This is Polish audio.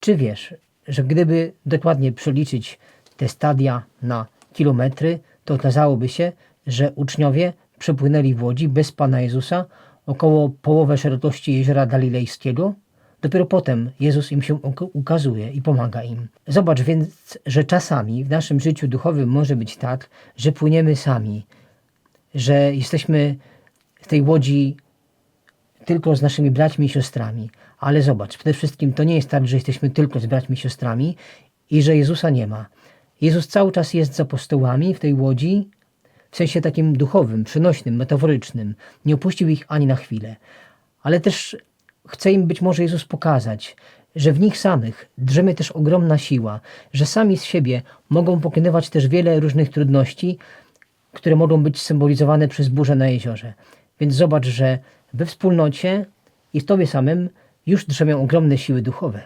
Czy wiesz, że gdyby dokładnie przeliczyć te stadia na kilometry, to okazałoby się, że uczniowie przepłynęli w łodzi bez Pana Jezusa około połowę szerokości jeziora Galilejskiego? Dopiero potem Jezus im się uk- ukazuje i pomaga im. Zobacz więc, że czasami w naszym życiu duchowym może być tak, że płyniemy sami, że jesteśmy w tej łodzi tylko z naszymi braćmi i siostrami. Ale zobacz, przede wszystkim to nie jest tak, że jesteśmy tylko z braćmi i siostrami i że Jezusa nie ma. Jezus cały czas jest z apostołami w tej łodzi, w sensie takim duchowym, przynośnym, metaforycznym. Nie opuścił ich ani na chwilę. Ale też chce im być może Jezus pokazać, że w nich samych drzemie też ogromna siła, że sami z siebie mogą pokonywać też wiele różnych trudności, które mogą być symbolizowane przez burzę na jeziorze. Więc zobacz, że we wspólnocie i w Tobie samym już drzemią ogromne siły duchowe.